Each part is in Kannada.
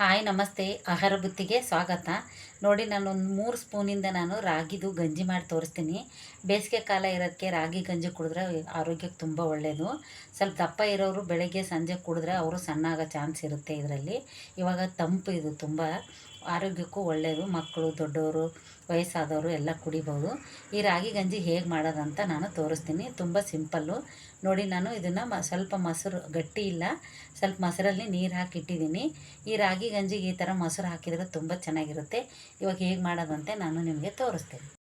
ಹಾಯ್, ನಮಸ್ತೆ. ಆಹಾರ ಬುತ್ತಿಗೆ ಸ್ವಾಗತ. ನೋಡಿ ನಾನು ಒಂದು ಮೂರು ಸ್ಪೂನಿಂದ ನಾನು ರಾಗಿದು ಗಂಜಿ ಮಾಡಿ ತೋರಿಸ್ತೀನಿ. ಬೇಸಿಗೆ ಕಾಲ ಇರೋದಕ್ಕೆ ರಾಗಿ ಗಂಜಿ ಕುಡಿದ್ರೆ ಆರೋಗ್ಯಕ್ಕೆ ತುಂಬ ಒಳ್ಳೆಯದು ಸ್ವಲ್ಪ ದಪ್ಪ ಇರೋರು ಬೆಳಗ್ಗೆ ಸಂಜೆ ಕುಡಿದ್ರೆ ಅವರು ಸಣ್ಣ ಆಗೋ ಚಾನ್ಸ್ ಇರುತ್ತೆ ಇದರಲ್ಲಿ. ಇವಾಗ ತಂಪು ಇದು ತುಂಬ. ಆರೋಗ್ಯಕ್ಕೂ ಒಳ್ಳೆಯದು ಮಕ್ಕಳು, ದೊಡ್ಡವರು, ವಯಸ್ಸಾದವರು ಎಲ್ಲ ಕುಡಿಬೋದು. ಈ ರಾಗಿ ಗಂಜಿ ಹೇಗೆ ಮಾಡೋದಂತ ನಾನು ತೋರಿಸ್ತೀನಿ. ತುಂಬ ಸಿಂಪಲ್ಲು. ನೋಡಿ, ನಾನು ಇದನ್ನು ಮ, ಸ್ವಲ್ಪ ಮೊಸರು, ಗಟ್ಟಿ ಇಲ್ಲ. ಸ್ವಲ್ಪ ಮೊಸರಲ್ಲಿ ನೀರು ಹಾಕಿ ಇಟ್ಟಿದ್ದೀನಿ ಈ ರಾಗಿ ಗಂಜಿಗೆ ಈ ಥರ ಮೊಸರು ಹಾಕಿದರೆ ತುಂಬ ಚೆನ್ನಾಗಿರುತ್ತೆ. ಇವಾಗ ಹೇಗೆ ಮಾಡೋದಂತೆ ನಾನು ನಿಮಗೆ ತೋರಿಸ್ತೀನಿ.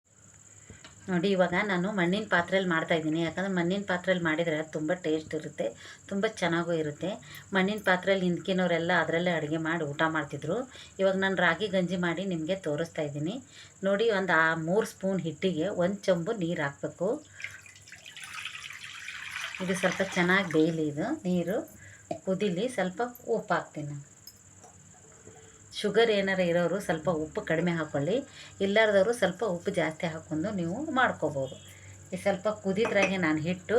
ನೋಡಿ, ಇವಾಗ ನಾನು ಮಣ್ಣಿನ ಪಾತ್ರೆಯಲ್ಲಿ ಮಾಡ್ತಾಯಿದ್ದೀನಿ ಯಾಕಂದರೆ ಮಣ್ಣಿನ ಪಾತ್ರೆಯಲ್ಲಿ ಮಾಡಿದರೆ ತುಂಬ ಟೇಸ್ಟ್ ಇರುತ್ತೆ, ತುಂಬ ಚೆನ್ನಾಗೂ ಇರುತ್ತೆ. ಮಣ್ಣಿನ ಪಾತ್ರೆಯಲ್ಲಿ ಹಿಂದ್ಕಿನವರೆಲ್ಲ ಅದರಲ್ಲೇ ಅಡುಗೆ ಮಾಡಿ ಊಟ ಮಾಡ್ತಿದ್ರು. ಇವಾಗ ನಾನು ರಾಗಿ ಗಂಜಿ ಮಾಡಿ ನಿಮಗೆ ತೋರಿಸ್ತಾ ಇದ್ದೀನಿ. ನೋಡಿ, ಒಂದು ಆ ಮೂರು ಸ್ಪೂನ್ ಹಿಟ್ಟಿಗೆ ಒಂದು ಚೊಂಬು ನೀರು ಹಾಕಬೇಕು. ಇದು ಸ್ವಲ್ಪ ಚೆನ್ನಾಗಿ ಬೇಯಲಿ ಇದು ನೀರು. ಕುದಿಲಿ ಸ್ವಲ್ಪ ಉಪ್ಪು ಹಾಕ್ತೀನಿ. ನಾನು ಶುಗರ್ ಏನಾರ ಇರೋರು ಸ್ವಲ್ಪ ಉಪ್ಪು ಕಡಿಮೆ ಹಾಕ್ಕೊಳ್ಳಿ ಇಲ್ಲಾರ್ದವರು ಸ್ವಲ್ಪ ಉಪ್ಪು ಜಾಸ್ತಿ ಹಾಕ್ಕೊಂಡು ನೀವು ಮಾಡ್ಕೋಬೋದು. ಈ ಸ್ವಲ್ಪ ಕುದಿದ್ರಾಗೆ ನಾನು ಹಿಟ್ಟು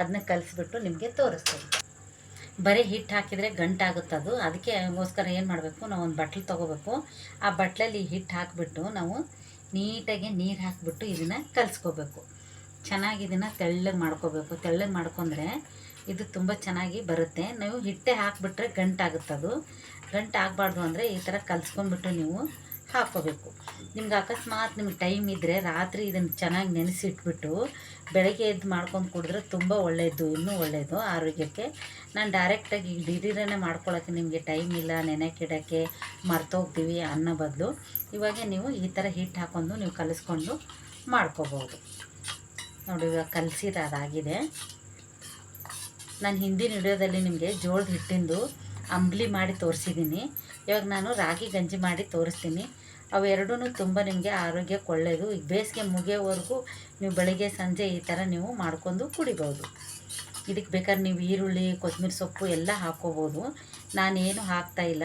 ಅದನ್ನ ಕಲಿಸ್ಬಿಟ್ಟು ನಿಮಗೆ ತೋರಿಸ್ತೀನಿ. ಬರೀ ಹಿಟ್ಟು ಹಾಕಿದರೆ ಗಂಟಾಗುತ್ತದು ಅದಕ್ಕೆ ಅದಕ್ಕೋಸ್ಕರ ಏನು ಮಾಡಬೇಕು ನಾವು ಒಂದು ಬಟ್ಲು ತೊಗೋಬೇಕು. ಆ ಬಟ್ಲಲ್ಲಿ ಹಿಟ್ಟು ಹಾಕಿಬಿಟ್ಟು ನಾವು ನೀಟಾಗಿ ನೀರು ಹಾಕಿಬಿಟ್ಟು ಇದನ್ನು ಕಲಿಸ್ಕೋಬೇಕು. ಚೆನ್ನಾಗಿ ಇದನ್ನು ತೆಳ್ಳಗೆ ಮಾಡ್ಕೋಬೇಕು. ತೆಳ್ಳಗೆ ಮಾಡ್ಕೊಂಡ್ರೆ ಇದು ತುಂಬ ಚೆನ್ನಾಗಿ ಬರುತ್ತೆ. ನೀವು ಹಿಟ್ಟೆ ಹಾಕಿಬಿಟ್ರೆ ಗಂಟಾಗುತ್ತದು ಗಂಟು ಆಗಬಾರ್ದು ಅಂದರೆ ಈ ಥರ ಕಲಿಸ್ಕೊಂಡ್ಬಿಟ್ಟು ನೀವು ಹಾಕ್ಕೋಬೇಕು. ನಿಮ್ಗೆ ಅಕಸ್ಮಾತ್ ನಿಮ್ಗೆ ಟೈಮ್ ಇದ್ದರೆ ರಾತ್ರಿ ಇದನ್ನು ಚೆನ್ನಾಗಿ ನೆನೆಸಿಟ್ಬಿಟ್ಟು ಬೆಳಗ್ಗೆ ಎದ್ದು ಮಾಡ್ಕೊಂಡು ಕುಡಿದ್ರೆ ತುಂಬ ಒಳ್ಳೆಯದು ಇನ್ನೂ ಒಳ್ಳೆಯದು ಆರೋಗ್ಯಕ್ಕೆ. ನಾನು ಡೈರೆಕ್ಟಾಗಿ ಈಗ ದಿಢೀರನೆ ಮಾಡ್ಕೊಳ್ಳೋಕ್ಕೆ ನಿಮಗೆ ಟೈಮ್ ಇಲ್ಲ ನೆನೆಕಿಡೋಕ್ಕೆ ಮರ್ತೋಗ್ತೀವಿ ಅನ್ನೋ ಬದಲು ಇವಾಗ ನೀವು ಈ ಥರ ಹಿಟ್ಟು ಹಾಕೊಂಡು ನೀವು ಕಲಿಸ್ಕೊಂಡು ಮಾಡ್ಕೋಬೋದು. ನೋಡಿ ಇವಾಗ ಕಲಸಿರೋದಾಗಿದೆ. ನಾನು ಹಿಂದಿನ ವಿಡಿಯೋದಲ್ಲಿ ನಿಮಗೆ ಜೋಳದ ಹಿಟ್ಟಿಂದು ಅಂಬ್ಲಿ ಮಾಡಿ ತೋರಿಸಿದ್ದೀನಿ. ಇವಾಗ ನಾನು ರಾಗಿ ಗಂಜಿ ಮಾಡಿ ತೋರಿಸ್ತೀನಿ. ಅವೆರಡೂ ತುಂಬ ನಿಮಗೆ ಆರೋಗ್ಯಕ್ಕೆ ಒಳ್ಳೆಯದು ಈಗ ಬೇಸಿಗೆ ಮುಗಿಯೋವರೆಗೂ ನೀವು ಬೆಳಗ್ಗೆ, ಸಂಜೆ ಈ ಥರ ನೀವು ಮಾಡ್ಕೊಂಡು ಕುಡಿಬೋದು. ಇದಕ್ಕೆ ಬೇಕಾದ್ರೆ ನೀವು ಈರುಳ್ಳಿ, ಕೊತ್ತಂಬರಿ ಸೊಪ್ಪು ಎಲ್ಲ ಹಾಕ್ಕೋಬೋದು. ನಾನೇನು ಹಾಕ್ತಾಯಿಲ್ಲ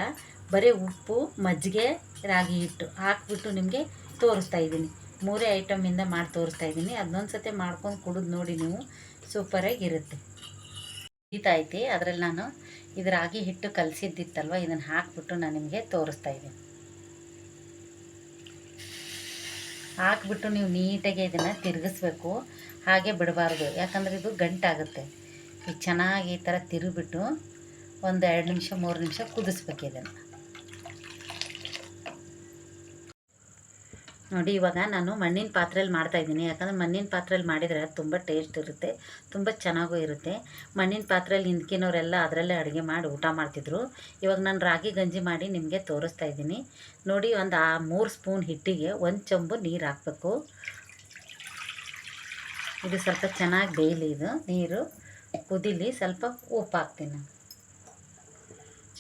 ಬರೀ ಉಪ್ಪು, ಮಜ್ಜಿಗೆ, ರಾಗಿ ಹಿಟ್ಟು ಹಾಕ್ಬಿಟ್ಟು ನಿಮಗೆ ತೋರಿಸ್ತಾ ಇದ್ದೀನಿ. ಮೂರೇ ಐಟಮಿಂದ ಮಾಡಿ ತೋರಿಸ್ತಾ ಇದ್ದೀನಿ. ಅದನ್ನೊಂದು ಸತಿ ಮಾಡ್ಕೊಂಡು ಕುಡಿದು ನೋಡಿ ನೀವು. ಸೂಪರಾಗಿರುತ್ತೆ. ಐತಿ ಅದರಲ್ಲಿ ನಾನು ಇದು ರಾಗಿ ಹಿಟ್ಟು ಕಲಸಿದ್ದಿತ್ತಲ್ವ, ಇದನ್ನು ಹಾಕ್ಬಿಟ್ಟು ನಾನು ನಿಮಗೆ ತೋರಿಸ್ತಾ ಇದ್ದೀನಿ. ಹಾಕ್ಬಿಟ್ಟು ನೀವು ನೀಟಾಗಿ ಇದನ್ನು ತಿರುಗಿಸ್ಬೇಕು. ಹಾಗೆ ಬಿಡಬಾರ್ದು. ಯಾಕಂದರೆ ಇದು ಗಂಟಾಗುತ್ತೆ. ಈ ಚೆನ್ನಾಗಿ ಈ ಥರ ತಿರುಗಿಬಿಟ್ಟು ಒಂದು ಎರಡು ನಿಮಿಷ, ಮೂರು ನಿಮಿಷ ಕುದಿಸ್ಬೇಕು ಇದನ್ನು. ನೋಡಿ, ಇವಾಗ ನಾನು ಮಣ್ಣಿನ ಪಾತ್ರೆಯಲ್ಲಿ ಮಾಡ್ತಾಯಿದ್ದೀನಿ ಯಾಕಂದರೆ ಮಣ್ಣಿನ ಪಾತ್ರೆಯಲ್ಲಿ ಮಾಡಿದರೆ ತುಂಬ ಟೇಸ್ಟ್ ಇರುತ್ತೆ, ತುಂಬ ಚೆನ್ನಾಗೂ ಇರುತ್ತೆ. ಮಣ್ಣಿನ ಪಾತ್ರೆಯಲ್ಲಿ ಹಿಂದ್ಕಿನವರೆಲ್ಲ ಅದರಲ್ಲೇ ಅಡುಗೆ ಮಾಡಿ ಊಟ ಮಾಡ್ತಿದ್ರು. ಇವಾಗ ನಾನು ರಾಗಿ ಗಂಜಿ ಮಾಡಿ ನಿಮಗೆ ತೋರಿಸ್ತಾ ಇದ್ದೀನಿ. ನೋಡಿ, ಒಂದು ಆ ಮೂರು ಸ್ಪೂನ್ ಹಿಟ್ಟಿಗೆ ಒಂದು ಚೊಂಬು ನೀರು ಹಾಕಬೇಕು. ಇದು ಸ್ವಲ್ಪ ಚೆನ್ನಾಗಿ ಬೇಯಲಿ ಇದು ನೀರು. ಕುದಿಲಿ ಸ್ವಲ್ಪ ಉಪ್ಪು ಹಾಕ್ತೀನಿ ನಾನು.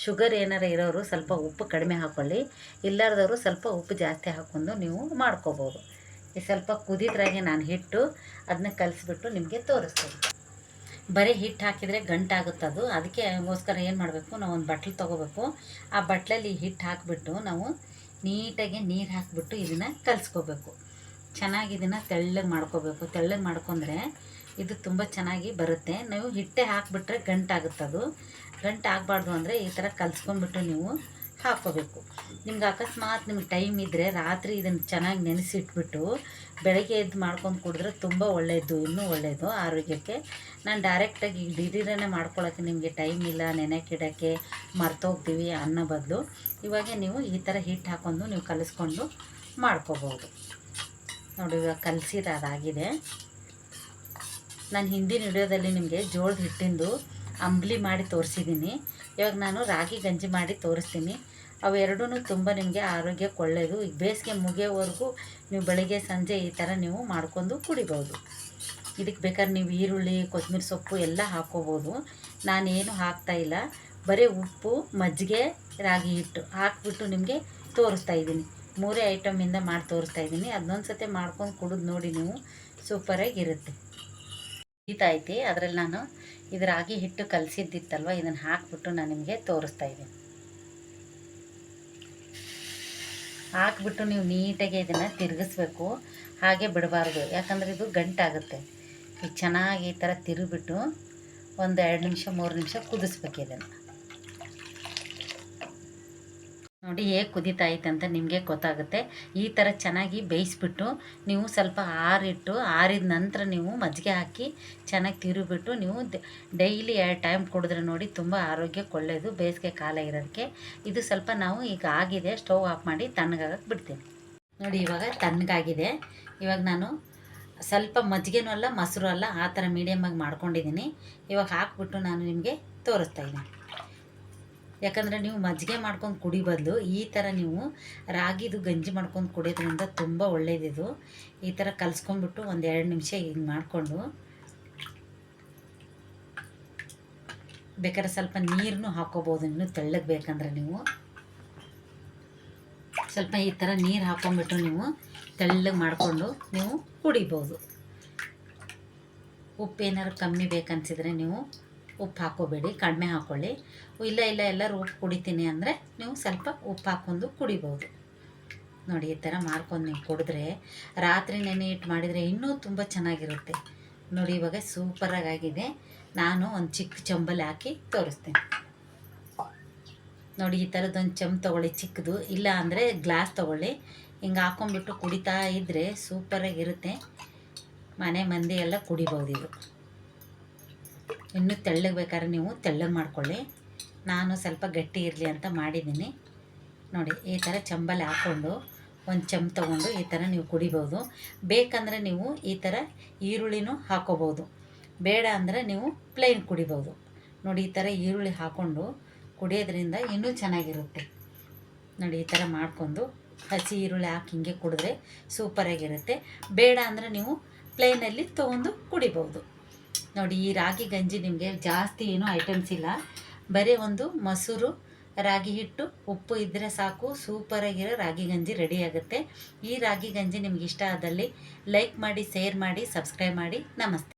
ಶುಗರ್ ಏನಾರ ಇರೋರು ಸ್ವಲ್ಪ ಉಪ್ಪು ಕಡಿಮೆ ಹಾಕ್ಕೊಳ್ಳಿ ಇಲ್ಲಾರ್ದವರು ಸ್ವಲ್ಪ ಉಪ್ಪು ಜಾಸ್ತಿ ಹಾಕ್ಕೊಂಡು ನೀವು ಮಾಡ್ಕೋಬೋದು. ಈ ಸ್ವಲ್ಪ ಕುದಿದ್ರಾಗೆ ನಾನು ಹಿಟ್ಟು ಅದನ್ನ ಕಲಿಸ್ಬಿಟ್ಟು ನಿಮಗೆ ತೋರಿಸ್ತೀನಿ. ಬರೀ ಹಿಟ್ಟು ಹಾಕಿದರೆ ಗಂಟಾಗುತ್ತದು ಅದಕ್ಕೆ ಅದಕ್ಕೋಸ್ಕರ ಏನು ಮಾಡಬೇಕು, ನಾವು ಒಂದು ಬಟ್ಲು ತೊಗೋಬೇಕು. ಆ ಬಟ್ಲಲ್ಲಿ ಹಿಟ್ಟು ಹಾಕಿಬಿಟ್ಟು ನಾವು ನೀಟಾಗಿ ನೀರು ಹಾಕಿಬಿಟ್ಟು ಇದನ್ನು ಕಲಿಸ್ಕೋಬೇಕು. ಚೆನ್ನಾಗಿ ಇದನ್ನು ತೆಳ್ಳಗೆ ಮಾಡ್ಕೋಬೇಕು. ತೆಳ್ಳಗೆ ಮಾಡ್ಕೊಂಡ್ರೆ ಇದು ತುಂಬ ಚೆನ್ನಾಗಿ ಬರುತ್ತೆ. ನೀವು ಹಿಟ್ಟೆ ಹಾಕಿಬಿಟ್ರೆ ಗಂಟಾಗುತ್ತದು. ಗಂಟು ಆಗಬಾರ್ದು ಅಂದರೆ ಈ ಥರ ಕಲಿಸ್ಕೊಂಡ್ಬಿಟ್ಟು ನೀವು ಹಾಕ್ಕೋಬೇಕು. ನಿಮ್ಗೆ ಅಕಸ್ಮಾತ್ ನಿಮ್ಗೆ ಟೈಮ್ ಇದ್ದರೆ ರಾತ್ರಿ ಇದನ್ನು ಚೆನ್ನಾಗಿ ನೆನೆಸಿಟ್ಬಿಟ್ಟು ಬೆಳಗ್ಗೆ ಎದ್ದು ಮಾಡ್ಕೊಂಡು ಕುಡಿದ್ರೆ ತುಂಬ ಒಳ್ಳೆಯದು ಇನ್ನೂ ಒಳ್ಳೆಯದು ಆರೋಗ್ಯಕ್ಕೆ. ನಾನು ಡೈರೆಕ್ಟಾಗಿ ಈಗ ದಿಢೀರನೇ ಮಾಡ್ಕೊಳ್ಳೋಕ್ಕೆ ನಿಮಗೆ ಟೈಮ್ ಇಲ್ಲ ನೆನೆಕಿಡೋಕ್ಕೆ ಮರ್ತೋಗ್ತೀವಿ ಅನ್ನೋ ಬದಲು ಇವಾಗ ನೀವು ಈ ಥರ ಹಿಟ್ಟು ಹಾಕ್ಕೊಂಡು ನೀವು ಕಲಿಸ್ಕೊಂಡು ಮಾಡ್ಕೋಬೋದು ನೋಡಿ ಇವಾಗ ಕಲಸಿದ ಅದಾಗಿದೆ ನಾನು ಹಿಂದಿನ ವಿಡಿಯೋದಲ್ಲಿ ನಿಮಗೆ ಜೋಳದ ಹಿಟ್ಟಿಂದು ಅಂಬ್ಲಿ ಮಾಡಿ ತೋರಿಸಿದ್ದೀನಿ ಇವಾಗ ನಾನು ರಾಗಿ ಗಂಜಿ ಮಾಡಿ ತೋರಿಸ್ತೀನಿ. ಅವೆರಡೂ ತುಂಬ ನಿಮಗೆ ಆರೋಗ್ಯಕ್ಕೆ ಒಳ್ಳೆಯದು ಈಗ ಬೇಸಿಗೆ ಮುಗಿಯೋವರೆಗೂ ನೀವು ಬೆಳಗ್ಗೆ, ಸಂಜೆ ಈ ಥರ ನೀವು ಮಾಡ್ಕೊಂಡು ಕುಡಿಬೋದು. ಇದಕ್ಕೆ ಬೇಕಾದ್ರೆ ನೀವು ಈರುಳ್ಳಿ ಕೊತ್ತಂಬರಿ ಸೊಪ್ಪು ಎಲ್ಲ ಹಾಕ್ಕೋಬೋದು ನಾನೇನು ಹಾಕ್ತಾಯಿಲ್ಲ ಬರೀ ಉಪ್ಪು, ಮಜ್ಜಿಗೆ, ರಾಗಿ ಹಿಟ್ಟು ಹಾಕ್ಬಿಟ್ಟು ನಿಮಗೆ ತೋರಿಸ್ತಾ ಇದ್ದೀನಿ. ಮೂರೇ ಐಟಮಿಂದ ಮಾಡಿ ತೋರಿಸ್ತಾ ಇದ್ದೀನಿ. ಅದನ್ನೊಂದು ಸತಿ ಮಾಡ್ಕೊಂಡು ಕುಡಿದು ನೋಡಿ ನೀವು. ಸೂಪರಾಗಿರುತ್ತೆ. ಐತಿ ಅದರಲ್ಲಿ ನಾನು ಇದು ರಾಗಿ ಹಿಟ್ಟು ಕಲಸಿದ್ದಿತ್ತಲ್ವ, ಇದನ್ನು ಹಾಕ್ಬಿಟ್ಟು ನಾನು ನಿಮಗೆ ತೋರಿಸ್ತಾ ಇದ್ದೀನಿ. ಹಾಕ್ಬಿಟ್ಟು ನೀವು ನೀಟಾಗಿ ಇದನ್ನು ತಿರುಗಿಸ್ಬೇಕು. ಹಾಗೆ ಬಿಡಬಾರ್ದು. ಯಾಕಂದರೆ ಇದು ಗಂಟಾಗುತ್ತೆ. ಈಗ ಚೆನ್ನಾಗಿ ಈ ಥರ ತಿರುಗಿಬಿಟ್ಟು ಒಂದು ಎರಡು ನಿಮಿಷ, ಮೂರು ನಿಮಿಷ ಕುದಿಸ್ಬೇಕು ಇದನ್ನು. ನೋಡಿ ಹೇಗೆ ಕುದೀತಾ ಐತೆ ಅಂತ ನಿಮಗೆ ಗೊತ್ತಾಗುತ್ತೆ. ಈ ಥರ ಚೆನ್ನಾಗಿ ಬೇಯಿಸ್ಬಿಟ್ಟು ನೀವು ಸ್ವಲ್ಪ ಆರಿಟ್ಟು ಆರಿದ ನಂತರ ನೀವು ಮಜ್ಜಿಗೆ ಹಾಕಿ ಚೆನ್ನಾಗಿ ತಿರುಗಿಬಿಟ್ಟು ನೀವು ಡೈಲಿ ಎರಡು ಟೈಮ್ ಕುಡಿದ್ರೆ ನೋಡಿ ತುಂಬ ಆರೋಗ್ಯಕ್ಕೆ ಒಳ್ಳೆಯದು ಬೇಸಿಗೆ ಕಾಲ ಇರೋದಕ್ಕೆ. ಇದು ಸ್ವಲ್ಪ ನಾವು ಈಗ ಆಗಿದೆ, ಸ್ಟವ್ ಆಫ್ ಮಾಡಿ ತಣ್ಣಗಾಗಕ್ಕೆ ಬಿಡ್ತೀನಿ. ನೋಡಿ ಇವಾಗ ತಣ್ಣಗಾಗಿದೆ. ಇವಾಗ ನಾನು ಸ್ವಲ್ಪ ಮಜ್ಜಿಗೆನೂ ಅಲ್ಲ, ಮೊಸರು ಅಲ್ಲ, ಆ ಥರ ಮೀಡಿಯಮಾಗಿ ಮಾಡ್ಕೊಂಡಿದ್ದೀನಿ. ಇವಾಗ ಹಾಕ್ಬಿಟ್ಟು ನಾನು ನಿಮಗೆ ತೋರಿಸ್ತಾ ಇದ್ದೀನಿ. ಯಾಕಂದರೆ ನೀವು ಮಜ್ಜಿಗೆ ಮಾಡ್ಕೊಂಡು ಕುಡಿ ಬದಲು ಈ ಥರ ನೀವು ರಾಗಿದು ಗಂಜಿ ಮಾಡ್ಕೊಂಡು ಕುಡಿಯೋದ್ರಿಂದ ತುಂಬ ಒಳ್ಳೆಯದಿದು ಈ ಥರ ಕಲಿಸ್ಕೊಂಡ್ಬಿಟ್ಟು ಒಂದು ಎರಡು ನಿಮಿಷ ಹಿಂಗೆ ಮಾಡಿಕೊಂಡು ಬೇಕಾದ್ರೆ ಸ್ವಲ್ಪ ನೀರನ್ನು ಹಾಕೋಬೋದು, ಇನ್ನೂ ತೆಳ್ಳಗೆ ಬೇಕಂದ್ರೆ ನೀವು. ಸ್ವಲ್ಪ ಈ ಥರ ನೀರು ಹಾಕೊಂಡ್ಬಿಟ್ಟು ನೀವು ತೆಳ್ಳಗೆ ಮಾಡಿಕೊಂಡು ನೀವು ಕುಡಿಬೋದು. ಉಪ್ಪು ಏನಾದ್ರು ಕಮ್ಮಿ ಬೇಕನ್ಸಿದ್ರೆ ನೀವು ಉಪ್ಪು ಹಾಕೋಬೇಡಿ, ಕಡಿಮೆ ಹಾಕ್ಕೊಳ್ಳಿ ಇಲ್ಲ ಇಲ್ಲ ಎಲ್ಲರೂ ಉಪ್ಪು ಕುಡಿತೀನಿ ಅಂದರೆ ನೀವು ಸ್ವಲ್ಪ ಉಪ್ಪು ಹಾಕ್ಕೊಂಡು ಕುಡಿಬೋದು. ನೋಡಿ, ಈ ಥರ ಮಾಡ್ಕೊಂಡು ನೀವು ಕುಡಿದ್ರೆ ರಾತ್ರಿ ನೆನೆ ಇಟ್ಟು ಮಾಡಿದರೆ ಇನ್ನೂ ತುಂಬ ಚೆನ್ನಾಗಿರುತ್ತೆ. ನೋಡಿ, ಇವಾಗ ಸೂಪರಾಗಿ ಆಗಿದೆ ನಾನು ಒಂದು ಚಿಕ್ಕ ಚಂಬಲ್ ಹಾಕಿ ತೋರಿಸ್ತೀನಿ. ನೋಡಿ, ಈ ಥರದ್ದೊಂದು ಚಮ್ ತೊಗೊಳ್ಳಿ, ಚಿಕ್ಕದು. ಇಲ್ಲ ಅಂದರೆ ಗ್ಲಾಸ್ ತೊಗೊಳ್ಳಿ. ಹಿಂಗೆ ಹಾಕೊಂಡ್ಬಿಟ್ಟು ಕುಡಿತಾ ಇದ್ದರೆ ಸೂಪರಾಗಿರುತ್ತೆ. ಮನೆ ಮಂದಿ ಎಲ್ಲ ಕುಡಿಬೋದು ಇದು. ಇನ್ನೂ ತೆಳ್ಳಗೆ ಬೇಕಾದ್ರೆ ನೀವು ತೆಳ್ಳಗೆ ಮಾಡ್ಕೊಳ್ಳಿ. ನಾನು ಸ್ವಲ್ಪ ಗಟ್ಟಿ ಇರಲಿ ಅಂತ ಮಾಡಿದ್ದೀನಿ. ನೋಡಿ, ಈ ಥರ ಚಂಬಲ್ಲಿ ಹಾಕ್ಕೊಂಡು, ಒಂದು ಚಮ್ ತೊಗೊಂಡು ಈ ಥರ ನೀವು ಕುಡಿಬೋದು. ಬೇಕಂದರೆ ನೀವು ಈ ಥರ ಈರುಳ್ಳಿನೂ ಹಾಕೋಬೋದು. ಬೇಡ ಅಂದರೆ ನೀವು ಪ್ಲೇನ್ ಕುಡಿಬೋದು. ನೋಡಿ, ಈ ಥರ ಈರುಳ್ಳಿ ಹಾಕ್ಕೊಂಡು ಕುಡಿಯೋದ್ರಿಂದ ಇನ್ನೂ ಚೆನ್ನಾಗಿರುತ್ತೆ. ನೋಡಿ, ಈ ಥರ ಮಾಡ್ಕೊಂಡು ಹಸಿ ಈರುಳ್ಳಿ ಹಾಕಿ ಹಿಂಗೆ ಕುಡಿದ್ರೆ ಸೂಪರಾಗಿರುತ್ತೆ. ಬೇಡ ಅಂದರೆ ನೀವು ಪ್ಲೇನಲ್ಲಿ ತೊಗೊಂಡು ಕುಡಿಬೋದು. ನೋಡಿ, ಈ ರಾಗಿ ಗಂಜಿ ನಿಮಗೆ ಜಾಸ್ತಿ ಏನೂ ಐಟಮ್ಸ್ ಇಲ್ಲ. ಬರೀ ಒಂದು ಮೊಸರು, ರಾಗಿ ಹಿಟ್ಟು, ಉಪ್ಪು ಇದ್ದರೆ ಸಾಕು ಸೂಪರಾಗಿರೋ ರಾಗಿ ಗಂಜಿ ರೆಡಿ ಆಗುತ್ತೆ. ಈ ರಾಗಿ ಗಂಜಿ ನಿಮ್ಗೆ ಇಷ್ಟ ಆದಲ್ಲಿ ಲೈಕ್ ಮಾಡಿ ಶೇರ್ ಮಾಡಿ ಸಬ್ಸ್ಕ್ರೈಬ್ ಮಾಡಿ. ನಮಸ್ತೆ.